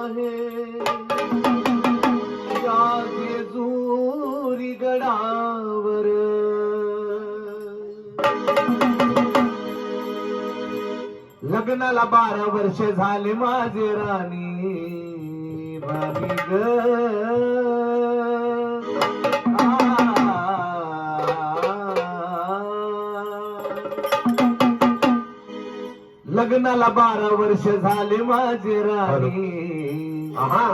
आहे. या जेजुरी गडावर. लग्नाला बारा वर्ष झाले माझे राणी राणी ग. लग्नाला बारा वर्ष झाले माझे राणी. आहा.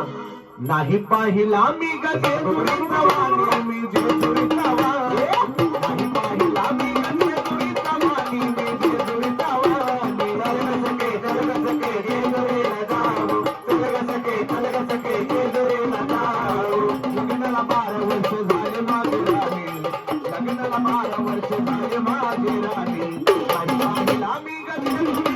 नाही पाहिला मी गजे तुरीचा वाणी मी जेजुरीचा वाणी नाही पाहिला मी गजे तुरीचा वाणी मी जेजुरीचा वाणी चलगसके चलगसके जेजुरीला जाऊ. चलगसके चलगसके जेजुरीला जाऊ. लग्नाला बारा वर्ष झाले माझे राणी. लग्नाला बारा वर्ष झाले माझे राणी. नाही पाहिला मी गजे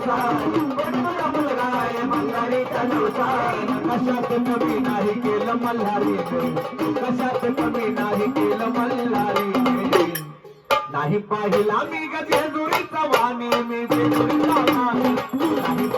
खंडोबाचा नवसार कोटी तुझा मुलगा आहे कशात कमी नाही केलं मल्हारी कशात कमी नाही केलं मल्हारी नाही पाहिला मी गजेजुरीचा वाणी मी जेजुरीचा वाणी. नाही